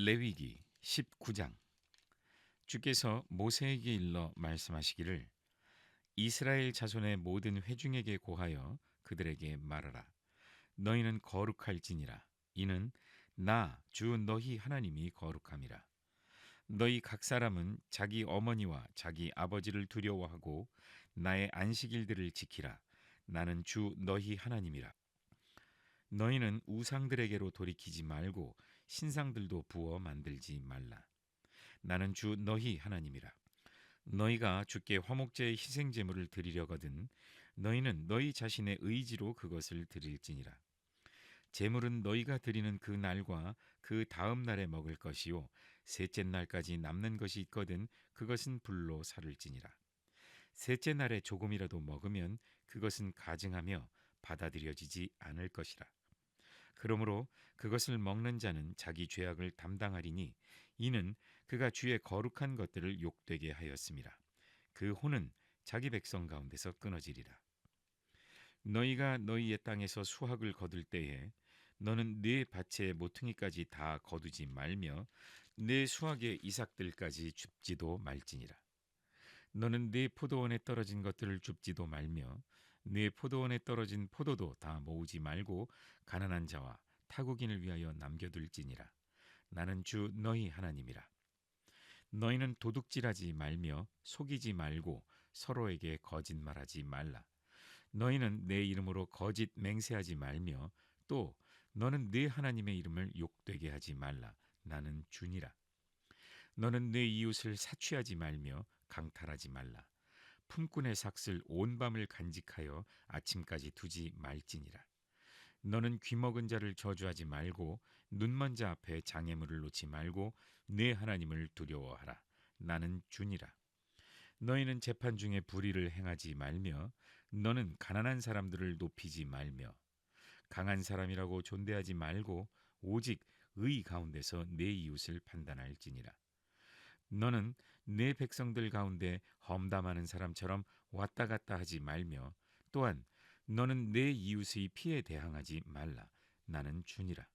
레위기 19장. 주께서 모세에게 일러 말씀하시기를 이스라엘 자손의 모든 회중에게 고하여 그들에게 말하라. 너희는 거룩할지니라. 이는 나 주 너희 하나님이 거룩함이라. 너희 각 사람은 자기 어머니와 자기 아버지를 두려워하고 나의 안식일들을 지키라. 나는 주 너희 하나님이라. 너희는 우상들에게로 돌이키지 말고 신상들도 부어 만들지 말라. 나는 주 너희 하나님이라. 너희가 주께 화목제의 희생 제물을 드리려거든 너희는 너희 자신의 의지로 그것을 드릴지니라. 제물은 너희가 드리는 그 날과 그 다음 날에 먹을 것이요 셋째 날까지 남는 것이 있거든 그것은 불로 사를지니라. 셋째 날에 조금이라도 먹으면 그것은 가증하며 받아들여지지 않을 것이라. 그러므로 그것을 먹는 자는 자기 죄악을 담당하리니 이는 그가 주의 거룩한 것들을 욕되게 하였습니다. 그 혼은 자기 백성 가운데서 끊어지리라. 너희가 너희의 땅에서 수확을 거둘 때에 너는 네 밭의 모퉁이까지 다 거두지 말며 네 수확의 이삭들까지 줍지도 말지니라. 너는 네 포도원에 떨어진 것들을 줍지도 말며 네 포도원에 떨어진 포도도 다 모으지 말고 가난한 자와 타국인을 위하여 남겨둘지니라. 나는 주 너희 하나님이라. 너희는 도둑질하지 말며 속이지 말고 서로에게 거짓말하지 말라. 너희는 내 이름으로 거짓 맹세하지 말며 또 너는 네 하나님의 이름을 욕되게 하지 말라. 나는 주니라. 너는 내 이웃을 사취하지 말며 강탈하지 말라. 품꾼의 삭슬 온 밤을 간직하여 아침까지 두지 말지니라. 너는 귀먹은 자를 저주하지 말고 눈먼 자 앞에 장애물을 놓지 말고 내 하나님을 두려워하라. 나는 주니라. 너희는 재판 중에 불의를 행하지 말며 너는 가난한 사람들을 높이지 말며 강한 사람이라고 존대하지 말고 오직 의 가운데서 내 이웃을 판단할지니라. 너는 내 백성들 가운데 험담하는 사람처럼 왔다 갔다 하지 말며 또한 너는 내 이웃의 피에 대항하지 말라. 나는 주니라.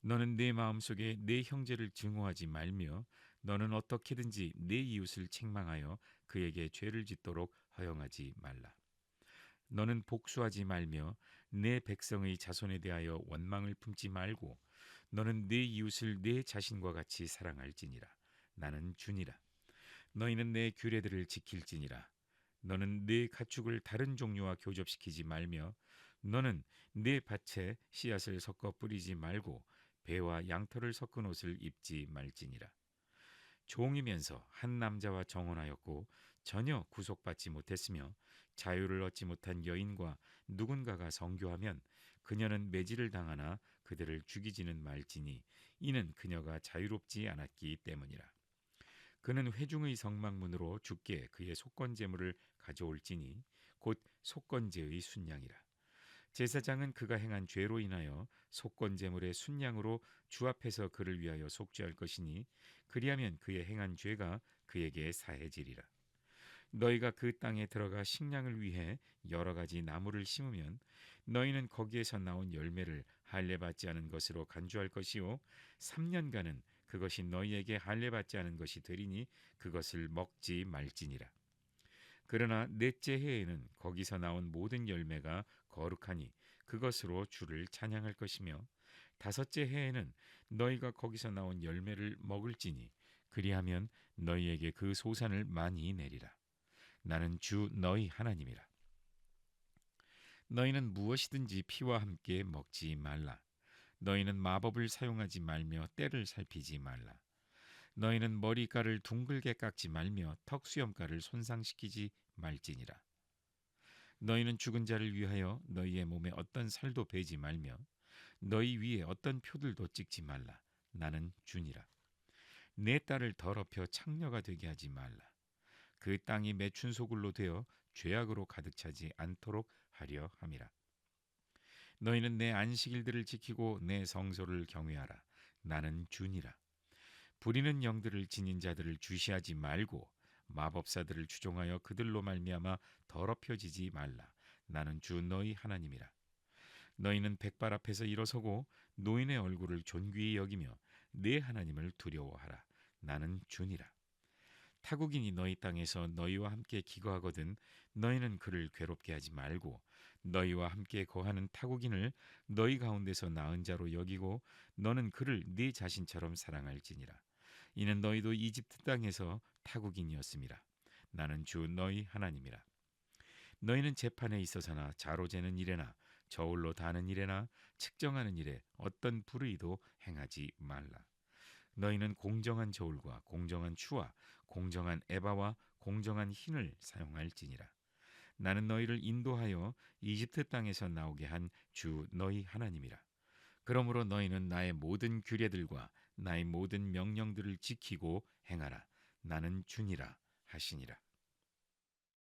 너는 내 마음속에 내 형제를 증오하지 말며 너는 어떻게든지 내 이웃을 책망하여 그에게 죄를 짓도록 허용하지 말라. 너는 복수하지 말며 내 백성의 자손에 대하여 원망을 품지 말고 너는 내 이웃을 내 자신과 같이 사랑할지니라. 나는 주니라. 너희는 내 규례들을 지킬지니라. 너는 네 가축을 다른 종류와 교접시키지 말며 너는 네 밭에 씨앗을 섞어 뿌리지 말고 배와 양털을 섞은 옷을 입지 말지니라. 종이면서 한 남자와 정혼하였고 전혀 구속받지 못했으며 자유를 얻지 못한 여인과 누군가가 성교하면 그녀는 매질을 당하나 그들을 죽이지는 말지니 이는 그녀가 자유롭지 않았기 때문이라. 그는 회중의 성막문으로 죽게 그의 속건 제물을 가져올지니 곧 속건제의 순양이라. 제사장은 그가 행한 죄로 인하여 속건 제물의 순양으로 주 앞에서 그를 위하여 속죄할 것이니 그리하면 그의 행한 죄가 그에게 사해지리라. 너희가 그 땅에 들어가 식량을 위해 여러 가지 나무를 심으면 너희는 거기에서 나온 열매를 할례 받지 않은 것으로 간주할 것이요 3년간은 그것이 너희에게 할례 받지 않은 것이 되리니 그것을 먹지 말지니라. 그러나 넷째 해에는 거기서 나온 모든 열매가 거룩하니 그것으로 주를 찬양할 것이며 다섯째 해에는 너희가 거기서 나온 열매를 먹을지니 그리하면 너희에게 그 소산을 많이 내리라. 나는 주 너희 하나님이라. 너희는 무엇이든지 피와 함께 먹지 말라. 너희는 마법을 사용하지 말며 때를 살피지 말라. 너희는 머리가를 둥글게 깎지 말며 턱수염가를 손상시키지 말지니라. 너희는 죽은 자를 위하여 너희의 몸에 어떤 살도 베지 말며 너희 위에 어떤 표들도 찍지 말라. 나는 주니라. 내 딸을 더럽혀 창녀가 되게 하지 말라. 그 땅이 매춘 소굴로 되어 죄악으로 가득 차지 않도록 하려 함이라. 너희는 내 안식일들을 지키고 내 성소를 경외하라. 나는 주니라. 부리는 영들을 지닌 자들을 주시하지 말고 마법사들을 추종하여 그들로 말미암아 더럽혀지지 말라. 나는 주 너희 하나님이라. 너희는 백발 앞에서 일어서고 노인의 얼굴을 존귀히 여기며 네 하나님을 두려워하라. 나는 주니라. 타국인이 너희 땅에서 너희와 함께 기거하거든 너희는 그를 괴롭게 하지 말고 너희와 함께 거하는 타국인을 너희 가운데서 나은 자로 여기고 너는 그를 네 자신처럼 사랑할지니라. 이는 너희도 이집트 땅에서 타국인이었음이라. 나는 주 너희 하나님이라. 너희는 재판에 있어서나 자로 재는 일에나 저울로 다는 일에나 측정하는 일에 어떤 불의도 행하지 말라. 너희는 공정한 저울과 공정한 추와 공정한 에바와 공정한 흰을 사용할지니라. 나는 너희를 인도하여 이집트 땅에서 나오게 한 주 너희 하나님이라. 그러므로 너희는 나의 모든 규례들과 나의 모든 명령들을 지키고 행하라. 나는 주니라 하시니라.